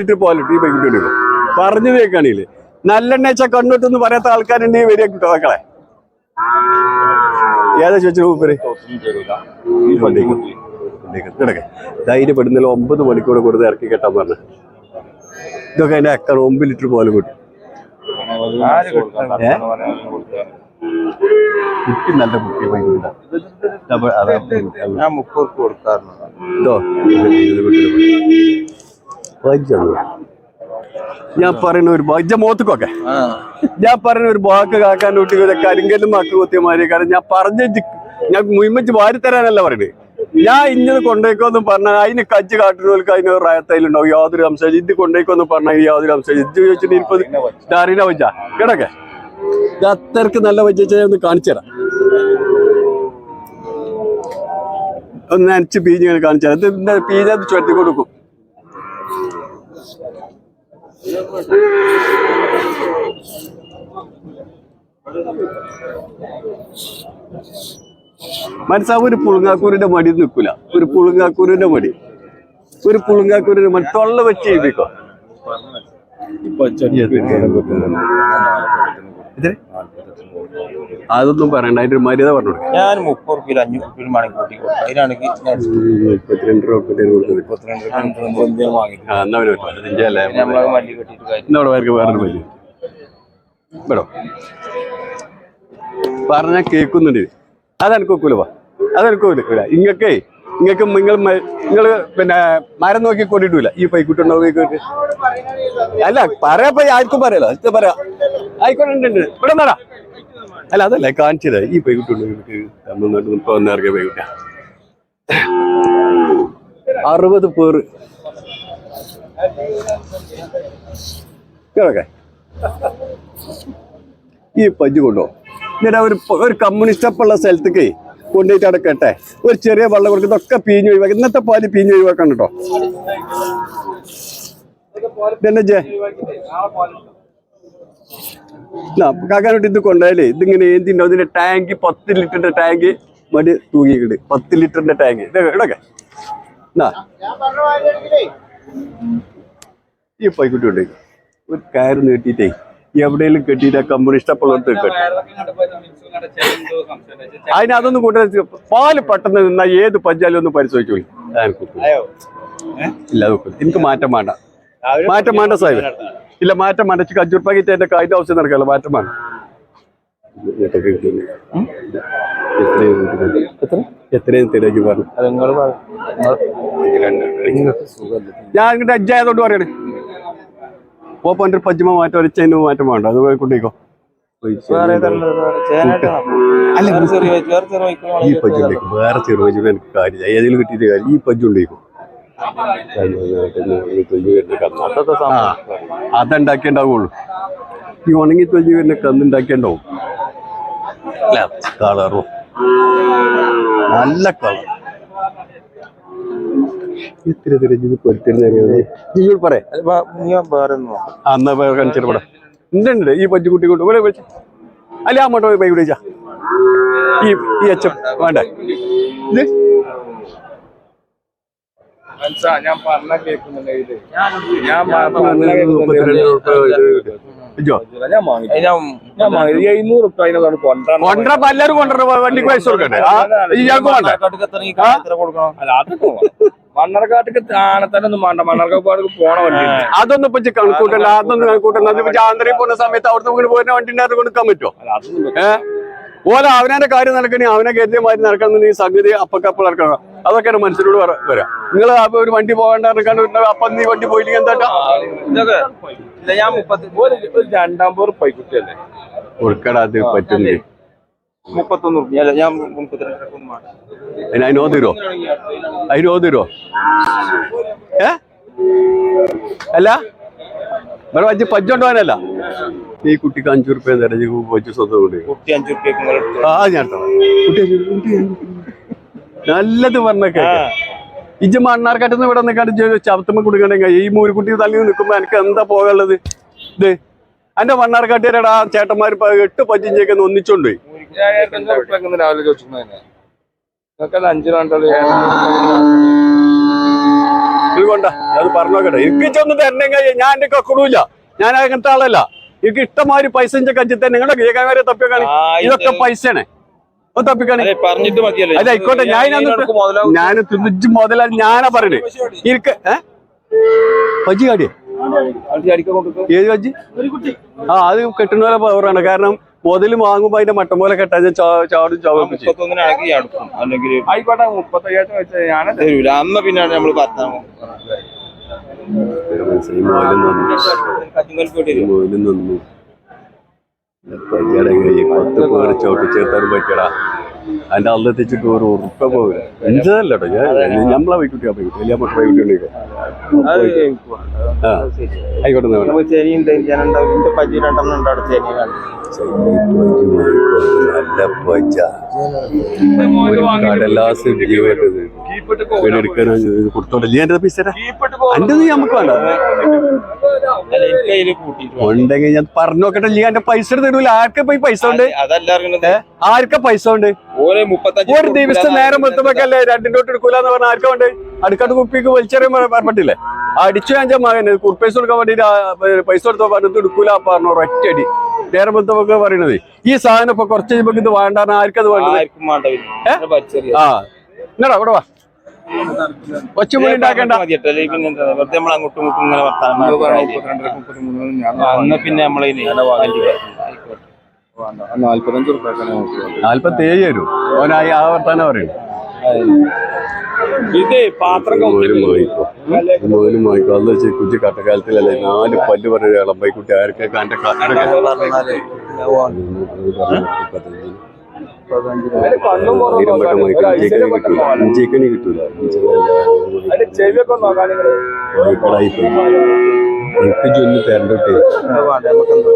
Litre പോലിട്ട് ഈ പെൺകുട്ടി എടുക്കും പറഞ്ഞു കേൾക്കുകയാണെങ്കിൽ നല്ലെണ്ണ വെച്ചാൽ കണ്ണൊട്ടെന്ന് പറയാത്ത ആൾക്കാരുണ്ടെങ്കിൽ വരിക കിട്ടോ മക്കളെ. ഏതാ ചോദിച്ചു മൂപ്പര്? കിടക്കെ. ധൈര്യപ്പെടുന്നില്ല ഒമ്പത് മണിക്കൂർ കൊടുത്ത് ഇറക്കി കെട്ടാൻ പറഞ്ഞു. ഇതൊക്കെ അതിന്റെ അക്കർ ഒമ്പത് ലിറ്റർ പോലെ കിട്ടും? കുട്ടി നല്ല കുട്ടി ഭയങ്കര ഞാൻ പറയുന്ന ഒരു ബജ്ജ മോത്തുക്കൊക്കെ. ഞാൻ പറയുന്ന ഒരു ബാക്ക് കാക്കാൻ കുട്ടികളെ കരിങ്കല്ലും മക്ക കുത്തിയമാരി കാരണം ഞാൻ പറഞ്ഞ ഞാൻ മുയിമച്ച് വാരി തരാനല്ല പറയുന്നത് ഞാൻ ഇന്നത് കൊണ്ടേക്കോന്ന് പറഞ്ഞാൽ അതിന് കജ്ജ് കാട്ടുന്നവർക്ക് അതിന് റായത്തയിലുണ്ടാവും. യാതൊരു സംശയം ഇത് കൊണ്ടേക്കോന്ന് പറഞ്ഞാൽ യാതൊരു സംശയം ഇത് ചോദിച്ചിട്ട് ഇനിയിപ്പോ അറിയണ വജ്ജ കിടക്കെ? ഇത് അത്രയ്ക്ക് നല്ല വജ്ജ ഒന്ന് കാണിച്ചു തരാം. ഒന്ന് നനച്ച് പീഞ്ഞ് കാണിച്ചു തരാം. ഇത് പീഞ്ഞത് ചുരത്തി കൊടുക്കും. മനസ്സാവ് ഒരു പുളുങ്ങാക്കൂരിന്റെ മടി നിൽക്കൂല. ഒരു പുളുങ്ങാക്കൂരിന്റെ മടി. ഒരു പുളുങ്ങാക്കൂരിന്റെ മടി. തൊള്ള വെച്ച് ചെയ്യിപ്പിക്കോ അതൊന്നും പറയണ്ട. അതിന്റെ ഒരു മര്യാദ പറഞ്ഞു ഞാൻ മുപ്പത് റുപ്യയിൽ അഞ്ഞൂറ് റുപ്യ മണി കൂട്ടി കൊടുക്കും അതിനാണെങ്കിൽ ഞാൻ മുപ്പത്തിരണ്ട് രൂപ മുപ്പത്തിരണ്ട് കൊടുത്തു മുപ്പത്തിരണ്ട് റുപ്യ വേറൊരു വലിയ ഇവിടെ പറഞ്ഞാൽ കേൾക്കുന്നുണ്ട്. അതെനിക്ക് ഒക്കൂല വാ. അതെനിക്ക് ഒക്കൂല ഇങ്ങക്കേ ഇങ്ങക്ക് നിങ്ങൾ നിങ്ങൾ പിന്നെ മരം നോക്കി കൊണ്ടിട്ടില്ല ഈ പൈക്കുട്ടി ഉണ്ടാവും അല്ല പറയാ ആർക്കും പറയാലോ പറയാ. ആയിക്കോട്ടെ. ഇവിടെ നടാ അല്ല അതല്ല കാണിച്ചത്. ഈ പൈക്കുട്ടി ഉണ്ട് തമിഴ്നാട്ടിൽ ഇപ്പൊ വന്നിറങ്ങിയ പൈക്കുട്ടിയാ അറുപത് പേർ. കേളൊക്കെ ഈ പജ്ജ് കൊണ്ടോ. എന്നിട്ട് ഒരു ഒരു കമ്മ്യൂണിസ്റ്റ് ഉള്ള സ്ഥലത്തേക്ക് കൊണ്ടുപോയിട്ട് അടക്കട്ടെ ഒരു ചെറിയ വെള്ളം കൊടുക്കുന്ന ഒക്കെ പീഞ്ഞ് ഒഴിവാക്കി. ഇന്നത്തെ പാൽ പീഞ്ഞ് ഒഴിവാക്കണം കേട്ടോ. ഇതെന്നെ ജെ കാക്കാനോട്ട് ഇത് കൊണ്ടുപോയാലേ ഇതിങ്ങനെ ഏന്തിണ്ടോ? ഇതിന്റെ ടാങ്ക് പത്ത് ലിറ്ററിന്റെ ടാങ്ക് മടി തൂങ്ങിക്കിട്. പത്ത് ലിറ്ററിന്റെ ടാങ്ക് ഇടക്കെ ഈ പൈക്കുട്ടി ഉണ്ട് ഒരു കയറ് നീട്ടിയിട്ടേ എവിടെയെങ്കിലും കെട്ടിയിട്ട് കമ്പനി അപ്പോഴത്തെ കെട്ടി. അതിന് അതൊന്നും കൂട്ടാൻ പാൽ പെട്ടെന്ന് നിന്നാ ഏത് പഞ്ചാലും ഒന്ന് പരിശോധിച്ചു പോയി ഇല്ല. എനിക്ക് മാറ്റം വേണ്ട. മാറ്റം വേണ്ട സാഹിബ്. ഇല്ല മാറ്റം മനസ്സിൽ അഞ്ചു റുപ്പാക്കിട്ട് എന്റെ കാര്യം ആവശ്യം നടക്കല്ലോ മാറ്റമാണ് ഞാൻ ഇങ്ങോട്ട് അജ്ജായതുകൊണ്ട് പറയണേ. ഓ പണ്ട് പജ്മ മാറ്റം ഒരച്ചതിന് മാറ്റം വേണ്ട. അത് പോയി കൊണ്ടേക്കോ. വേറെ അല്ല, വേറെ ചെറുപജ്ജു എനിക്ക് കാര്യം ഏതെങ്കിലും കിട്ടിയിട്ട് കാര്യം. ഈ പജ്ജുണ്ടേക്കും ആ അതുണ്ടാക്കിയുണ്ടാവുള്ളൂ ഈ ഉണങ്ങി തൊഴിഞ്ഞ് വരുന്ന കന്നുണ്ടാക്കിയുണ്ടാവും അല്ല കളറും. നല്ല കളർ. ഇത്തിരി തിരഞ്ഞത് പൊരുത്തിരുന്ന പറയാ. കാണിച്ചിട്ട് ഉണ്ട് ഈ പഞ്ചുകുട്ടി കൊണ്ട്. ഇവിടെ വെച്ച് അല്ലെ അങ്ങോട്ട് പോയി വിളിച്ചാ ഈ ഈ അച്ഛൻ വേണ്ട? ഇത് ഞാൻ പറഞ്ഞ കേൾക്കുന്നുണ്ടെങ്കിൽ ഞാൻ കൊണ്ടുവരാ പലരും കൊണ്ടുവരാ വണ്ടിക്ക് പൈസ കൊടുക്കണ്ടേ? ഇയാൾക്ക് വേണ്ട. മണ്ണർക്കാട്ടിക്ക് വേണ്ട. മണ്ണർക്കാട് പോണ വണ്ടി അതൊന്നും ഇപ്പൊ ഇജ്ജ് അതൊന്നും ഇപ്പൊ ആന്ധ്രയിൽ പോകുന്ന സമയത്ത് അവിടുന്ന് പോയിരുന്ന വണ്ടി വണ്ടിന്റെ അത് കൊടുക്കാൻ പറ്റുമോ അല്ല അതൊന്നും ഏ? ഓല അവനെ കാര്യം നടക്കണേ അവനെ കരുതിയ മാതിരി നടക്കണം ഈ സംഗതി അപ്പക്കപ്പോൾ നടക്കണം അതൊക്കെയാണ് മനസ്സിലൂടെ വര- നിങ്ങൾ ഒരു വണ്ടി പോകേണ്ട അപ്പൊ നീ വണ്ടി പോയില്ലെങ്കിൽ എന്താ ഞാൻ രണ്ടാം പേർ പൈക്കുട്ടിയല്ലേ കൊടുക്കടാ അത് പറ്റുന്നില്ല? മുപ്പത്തൊന്ന് റുപ്യ ഞാൻ മുപ്പത്തിരണ്ട്. അതിന് ഓതിരോ അതിന് ഓതിരോ ഏ? അല്ല? ഇവിടെ പജ്ജുണ്ടോനല്ല? ഈ കുട്ടിക്ക് അഞ്ചു റുപ്യ നിറഞ്ഞ് പോയി സ്വന്തം കൊണ്ട് കുട്ടി അഞ്ചു റുപ്യക്ക് ആ ഞാൻ. കുട്ടി കുട്ടി. നല്ലത് പറഞ്ഞൊക്കെ. ഇജ്ജ് മണ്ണാർക്കാട്ടിന്ന് ഇവിടെ നിൽക്കാണ്ട് ചവത്തുമ്പോ കൊടുക്കണെങ്കിൽ ഈ മൂരിക്കുട്ടി തള്ളി നിൽക്കുമ്പോ എനിക്ക് എന്താ പോകാനുള്ളത്? ഇത് എന്റെ മണ്ണാർക്കാട്ടുകാരടാ ചേട്ടന്മാർ എട്ട് പഞ്ചിഞ്ചൊക്കെ ഒന്നിച്ചോണ്ട് പോയി ഇത് കൊണ്ട അത് പറഞ്ഞോക്കട്ടെ. എനിക്ക് ചെന്ന് തരണെങ്കിൽ ഞാൻ എന്റെ കക്കടൂല ഞാൻ അങ്ങനത്തെ ആളല്ല. എനിക്ക് ഇഷ്ടമാതിരി പൈസ ഇഞ്ച കഞ്ചി തന്നെ നിങ്ങളുടെ ഗീകാരെ തപ്പിക്കാണ് ഇതൊക്കെ പൈസയാണ്. തപ്പിക്കാണ്. അല്ല ആയിക്കോട്ടെ ഞാൻ. ഞാൻ തിരിച്ചു മുതലാ ഞാനാ പറയണേ. ഇരിക്ക പജി പജ്ജി കാടിയേ. ഏത് പജ്ജി ആ അത് കെട്ടുന്ന പോലെ പവറാണ്. കാരണം മുതൽ വാങ്ങുമ്പോ അതിന്റെ മട്ടം പോലെ കെട്ടാൻ ചാടും അല്ലെങ്കിൽ ആയിക്കോട്ടെ മുപ്പത്തയ്യായിരത്തിന് വെച്ചാൽ ഞാൻ തരൂല. അന്ന് പിന്നെ നമ്മൾ പത്താം മനസ്സിലായി മുതലും നന്നു. മുതലും നന്നു. പയ്യടെ കൈ പത്ത് പേര് ചവിട്ടിച്ചേർത്താനും പറ്റിയടാ. അതിന്റെ അള്ളെത്തിച്ചിട്ട് ഒരു ഉറപ്പ പോകില്ല എന്തല്ലോ ഞാൻ നമ്മളെ വൈക്കുട്ടിയാ പോയി. വലിയ മക്കളെ അത് ആ. ആയിക്കോട്ടെ നല്ല പച്ച കടലാസ് നമുക്ക് വേണ്ട. ഉണ്ടെങ്കിൽ ഞാൻ പറഞ്ഞു നോക്കട്ടെ. ലീ എന്റെ പൈസ തരൂല ആർക്കെ പോയി പൈസ ഉണ്ട്? ആർക്കെ പൈസ ഉണ്ട്? ഒരു ദിവസം നേരം വെത്തുമ്പോഴല്ലേ രണ്ടിന്റെ തൊട്ട് എടുക്കൂലെന്ന് പറഞ്ഞ ആർക്കെ ഉണ്ട് അടുക്കാട്ട് കുപ്പിക്ക് വലിച്ചെറിയാൻ പറ്റില്ലേ അടിച്ചു ഞാൻ മകൻ കുർപ്പൈസ കൊടുക്കാൻ വേണ്ടിട്ട് ഏ, പൈസ കൊടുത്തോ പറഞ്ഞിട്ട് എടുക്കൂല പറഞ്ഞു ഒറ്റയടി നേരം ഒക്കെ പറയണത്. ഈ സാധനം ഇപ്പൊ കുറച്ച് കഴിയുമ്പോ ഇത് വേണ്ടാന്ന് ആർക്കത് വേണ്ടത്? വേണ്ട ആ. ഇങ്ങടാ അവിടെ വാ. ഒച്ചമണി ഉണ്ടാക്കേണ്ട. പിന്നെ നാല്പത്തഞ്ച് നാല്പത്തി ഏഴ് വരും. ഓനായി ആ വർത്താനം പറയും ഇത് പാത്രം കുഞ്ഞു കട്ടക്കാലത്തിലല്ലേ നാല് പല്ല് പറഞ്ഞ ഇളമ്പൈക്കുട്ടി. ആർക്കൊക്കെ എന്റെ ഇഞ്ചിക്കണി കിട്ടൂല. ചെവിയൊക്കെ നോക്കാൻ എനിക്ക് ചൊല്ലി തരണ്ടോട്ടെ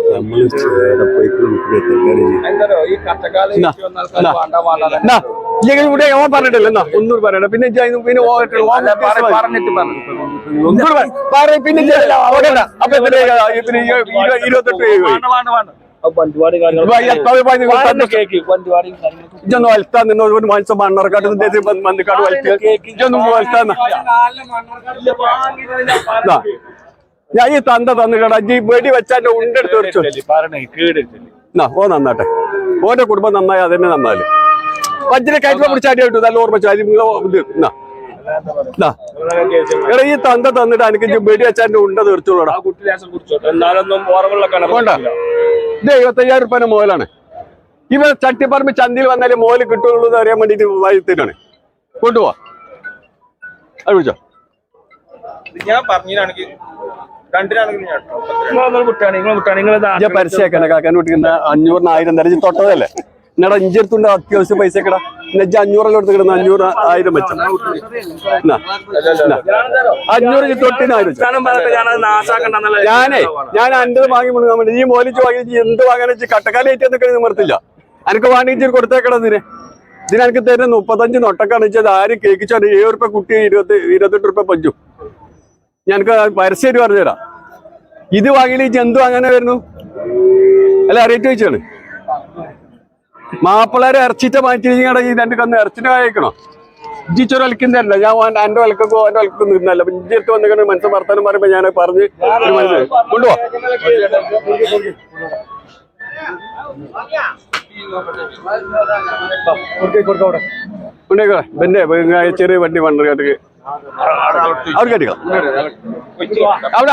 നമ്മൾ ചേടപ്പൈക്ക് എന്താ ഈ ഇല്ലെങ്കിൽ ഇവിടെ ഓൻ പറഞ്ഞിട്ടില്ല. എന്നാ? പിന്നെ ഇരുപത്തെട്ട് ഒരു മനുഷ്യൻ വലുത്താന്ന. ഞാൻ ഈ തന്ത തന്നു അജി ഈ വെടി വെച്ചാന്റെ ഉണ്ടെടുത്ത് ഓ നന്നാട്ടെ. ഓന്റെ കുടുംബം നന്നായി അതന്നെ നന്നാൽ. വജ്ര കയറ്റുമ്പോ പിടിച്ച് അടി കിട്ടും. നല്ല ഓർമ്മ ചാരി ഇത്. എന്നാ എന്നാ. എടാ ഈ തന്ത തന്നിട്ട് എനിക്ക് വെടി വെച്ചാൽ ഉണ്ട തീർച്ചോളൂടാ വേണ്ട. ഇത് എഴുപത്തയ്യായിരം റുപ്യന്റെ മോലാണ്. ഇവ ചട്ടിപ്പറമ്പ് ചന്തയിൽ വന്നാലേ മോൽ കിട്ടുള്ളൂ എന്ന് അറിയാൻ വേണ്ടിട്ട് വൈകുന്നേരാണ് കൊണ്ടുപോവാ. അത് വിളിച്ചോ ഞാൻ പറഞ്ഞാണെങ്കിൽ രണ്ടിനാണെങ്കിൽ ഞാൻ പരസ്യമാക്കണ കാക്കാൻ വിട്ടിക്കുന്ന അഞ്ഞൂറിന് ആയിരം തരം. ഇജ്ജ് തൊട്ടതല്ലേ? എന്നടാ ഇഞ്ചെടുത്തുണ്ട് അത്യാവശ്യം പൈസ കിടാ ഇജ്ജ് അഞ്ഞൂറെല്ലാം എടുത്ത് കിടന്ന് അഞ്ഞൂറ് ആയിരം വെച്ച. അഞ്ഞൂറ് ഇജ്ജ് തൊട്ടിന് ആയിരം വെച്ചോ. ഞാനേ ഞാൻ അൻപത് വാങ്ങി മുഴുകാൻ വേണ്ടി ഈ മോലിച്ച് വാങ്ങി എന്ത് വാങ്ങാൻ വെച്ച് കട്ടക്കാലായിട്ട് നിൽക്കണ നിവർത്തില്ല. എനിക്ക് വാണിജ്യം കൊടുത്തേക്കട ഇതിന് ഇതിന് എനിക്ക് തരുന്ന മുപ്പത്തഞ്ച് നൊട്ടക്കാണ് വെച്ചാൽ ആരും കേൾക്കിച്ചോ ഏഴ് റുപ്യ കുട്ടി ഇരുപത്തി ഇരുപത്തെട്ട് റുപ്യ പഞ്ചു. ഞാനക്ക് പരസ്യം പറഞ്ഞുതരാം. ഇത് വാങ്ങിയില്ല എന്ത് വാങ്ങാനാ വരുന്നു? അല്ല അറിയിട്ട് വെച്ചാണ് മാപ്പിളാരെ ഇറച്ചിച്ച മാറ്റിയിരിക്കണ ഈ രണ്ട് കന്ന് ഇറച്ചിനെ കഴിക്കണോ ഇജ്ജിച്ചൊരു വലിക്കുന്നതല്ല ഞാൻ എന്റെ വിലക്കോ എന്റെ വിലക്കൊക്കെ നിന്നല്ല ഇജ്ജി എടുത്ത് വന്നിട്ട് മനസ്സ് വർത്താനം പറയുമ്പോ ഞാൻ പറഞ്ഞ് ഒരു മനസ്സിൽ പിന്നെ ചെറിയ വണ്ടി വണ്ടി കേട്ടിക്ക്. അവിടെ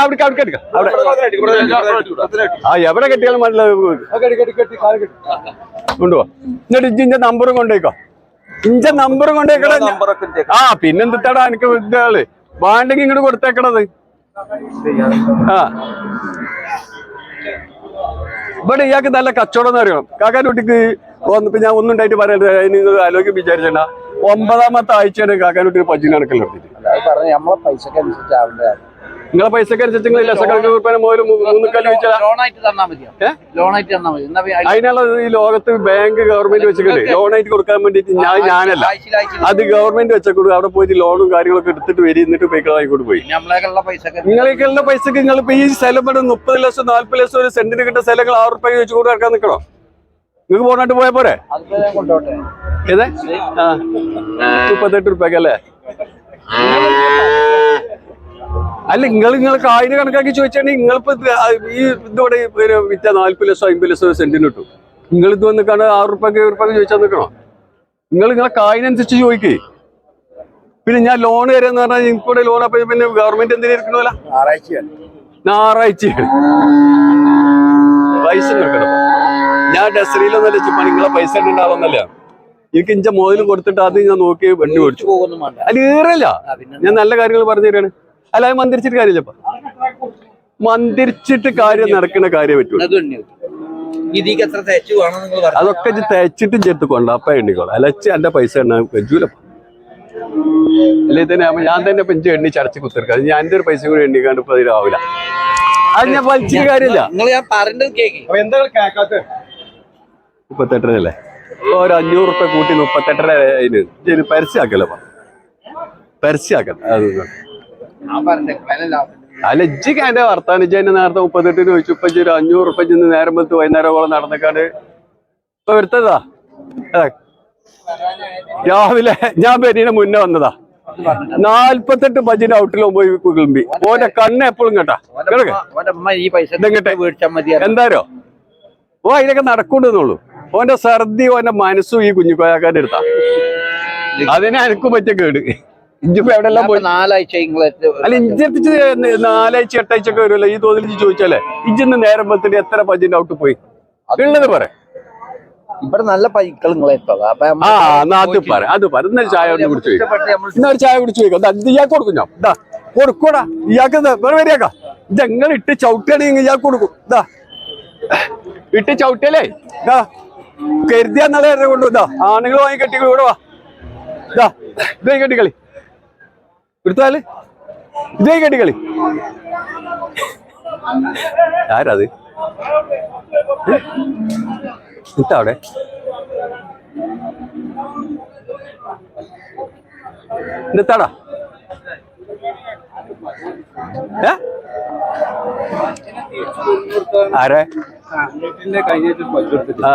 അവിടെ അവിടെ കെട്ടിക്കാം. അവിടെ. ആ എവിടെ കെട്ടിയാലും മല്ല കൊണ്ടുപോവാ എന്നിട്ട് ഇജ്ജ് ഇഞ്ച നമ്പറും കൊണ്ടേക്കോ. ഇഞ്ച നമ്പറും കൊണ്ടേക്കട ആ പിന്നെന്തിട്ടാടാ എനിക്ക് ഇതാൾ വേണ്ടെങ്കിൽ ഇങ്ങോട്ട് കൊടുത്തേക്കണത്. ആ. ഇവിടെ ഇയാൾക്ക് നല്ല കച്ചവടം എന്ന് അറിയണം കാക്കാൻ കുട്ടിക്ക് ഇപ്പൊ ഞാൻ ഒന്നും ഉണ്ടായിട്ട് പറയരുത്. അതിന് ആലോചിക്കും വിചാരിച്ചണ്ട. ഒമ്പതാമത്തെ ആഴ്ചയാണ് കാക്കാൻ കുട്ടി പച്ചിന് കണക്കല്ലോ നമ്മളെ പൈസക്ക് അനുസരിച്ച് ആവേണ്ടതാണ് നിങ്ങളെ പൈസക്ക് അനുസരിച്ച് നിങ്ങൾ ലക്ഷക്കണക്കിന് മുതൽ വെച്ചാൽ അതിനുള്ള ഈ ലോകത്ത് ബാങ്ക് ഗവൺമെന്റ് വെച്ചിട്ടുണ്ട്. ലോണായിട്ട് കൊടുക്കാൻ വേണ്ടിയിട്ട് ഞാൻ ഞാനല്ല. അത് ഗവൺമെന്റ് വെച്ച വെച്ചോളൂ അവിടെ പോയിട്ട് ലോണും കാര്യങ്ങളൊക്കെ എടുത്തിട്ട് വരി എന്നിട്ട് പൈക്കളായിക്കോട്ട് പോയി. നിങ്ങളേക്കുള്ള പൈസക്ക് നിങ്ങൾ ഇപ്പൊ ഈ സ്ഥലം മുപ്പത് ലക്ഷം നാല്പത് ലക്ഷം ഒരു സെന്റിന് കിട്ടുന്ന സ്ഥലങ്ങൾ ആറ് റുപ്യ വെച്ച് കൊടുക്കാൻ നിൽക്കണോ? നിങ്ങൾക്ക് പോകാനായിട്ട് പോയാ പോരെ? അത് ഞാൻ കൊണ്ടോട്ടെ ഏതേ? ആ. മുപ്പത്തെട്ട് റുപ്യക്ക് അല്ലേ? അല്ല നിങ്ങൾ നിങ്ങൾ കായിന് കണക്കാക്കി ചോദിച്ചാൽ നിങ്ങളിപ്പോ ഈ ഇതോടെ വിറ്റ നാല്പത് ലക്ഷം അമ്പത് ലക്ഷം സെന്റിന് കിട്ടും. നിങ്ങൾ ഇത് വന്ന് കണ്ട് ആറ് റുപ്യക്ക് ഏഴ് റുപ്യക്ക് ചോദിച്ചാൽ നിൽക്കണോ നിങ്ങൾ നിങ്ങളെ കായിനനുസരിച്ച് ചോദിക്കേ. പിന്നെ ഞാൻ ലോൺ തരാന്ന് പറഞ്ഞാൽ നിങ്ങൾക്ക് കൂടെ ലോൺ അപ്പൊ പിന്നെ ഗവൺമെന്റ് എന്തിനാ ഇരിക്കണമല്ല ഞായറാഴ്ചയാണ്. പൈസ കൊടുക്കണം ഞാൻ ഡെസറിയിലൊന്നല്ല ചുമ്മാ നിങ്ങളെ പൈസ ഉണ്ടാവുന്നല്ല എനിക്ക് ഇഞ്ച മോതിലും കൊടുത്തിട്ട് അത് ഞാൻ നോക്കി വണ്ടി ഓടിച്ചു. അല്ല ഏറല്ല ഞാൻ നല്ല കാര്യങ്ങൾ പറഞ്ഞു തരാണ്. അല്ല അത് മന്ദിരിച്ചിട്ട് കാര്യമില്ലപ്പ മന്ദിരിച്ചിട്ട് കാര്യം നടക്കുന്ന കാര്യം പറ്റുള്ളൂ അതൊക്കെ തേച്ചിട്ട് ചേർത്ത് കൊണ്ട അപ്പ എണ്ണിക്കോളാം. അലച്ച് എന്റെ പൈസ എണ്ണ വെച്ചൂല അല്ലേ തന്നെ ഞാൻ തന്നെ ഇപ്പൊ ഇഞ്ച് എണ്ണി ചടച്ച് കുത്തിർക്കാം ഞാൻ എന്റെ ഒരു പൈസ കൂടി എണ്ണിക്കാണ്ട് ഇപ്പൊ അതിലാവില്ല. അത് ഞാൻ വലിച്ചിട്ട് കാര്യമില്ല. നിങ്ങൾ ഞാൻ പറഞ്ഞത് കേക്ക്. മുപ്പത്തെട്ടരല്ലേ? ഒരു അഞ്ഞൂറ് റുപ്യ കൂട്ടി മുപ്പത്തെട്ടര അതിന്. ഇജ്ജ് പരസ്യമാക്കല്ലോ പരസ്യമാക്കണം അത് അല്ല ഇജ്ജിക്ക് എന്റെ വർത്താനം ഇജ്ജ് എന്നെ നേരത്തെ മുപ്പത്തെട്ടിന് ചോദിച്ചു. ഇപ്പൊ ഒരു അഞ്ഞൂറ് റുപ്യ ചെന്ന് നേരം പത്ത് വൈകുന്നേരം നടന്നേക്കാണ്ട് ഇപ്പൊ വരുത്തതാ? രാവിലെ ഞാൻ പെരീനെ മുന്നേ വന്നതാ. നാല്പത്തെട്ട് ബജറ്റ് ഔട്ടിലും പോയി കുളിമ്പി ഓന്റെ കണ്ണ് എപ്പോഴും കേട്ടാ. എന്താരോ ഓ അതിനൊക്കെ നടക്കൂണ്ടെന്നുള്ളൂ ഓന്റെ സർദി ഓന്റെ മനസ്സും ഈ കുഞ്ഞിക്കോയാക്കാന്റെ അടുത്താ. അതിനെ എനിക്ക് പറ്റിയ കേട്. ഇഞ്ചിപ്പോ എവിടെല്ലാം പോയി? നാലാഴ്ച നിങ്ങൾ അല്ല ഇഞ്ചെത്തിച്ച് നാലാഴ്ച എട്ടാഴ്ച ഒക്കെ വരുമല്ലോ. ഈ തോതിൽ ചോദിച്ചാലേ ഇജ്ജിന്ന് നേരം പത്തിന് എത്ര ബജിന്റെ ഔട്ട് പോയി? ഉള്ളത് പറ. ഇവിടെ നല്ല പൈക്കൾ അത്. പറ അത് പറ. ഇന്നൊരു ചായ ഒന്ന് കുടിച്ചു പോയി. ഇഷ്ടപ്പെട്ട് നമ്മൾ ഇന്ന ഒരു ചായ കുടിച്ചു ഇയാൾക്ക് കൊടുക്കും ഞാൻ. ഇതാ കൊടുക്കൂടാ. ഇയാൾക്ക് വേറെ വരിയാക്കാ ഇതെങ്ങനെ ഇട്ട് ചവിട്ടുകയാണെങ്കിൽ ഇയാൾക്ക് കൊടുക്കും. ഇതാ ഇട്ട് ചവിട്ടിയല്ലേ ഇതാ കരുതിയാ നല്ല കൊണ്ടു. ഇതാ ആണുങ്ങൾ വാങ്ങി കെട്ടി ഇവിടെ വാ. ഇതാ കെട്ടി കെട്ടിക്കളി. എടുത്താൽ ഇതേ കെട്ടിക്കളി. ആരത്? എന്താ അവിടെ. എന്താടാ ഏ? ആരെ? ആ.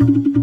ആ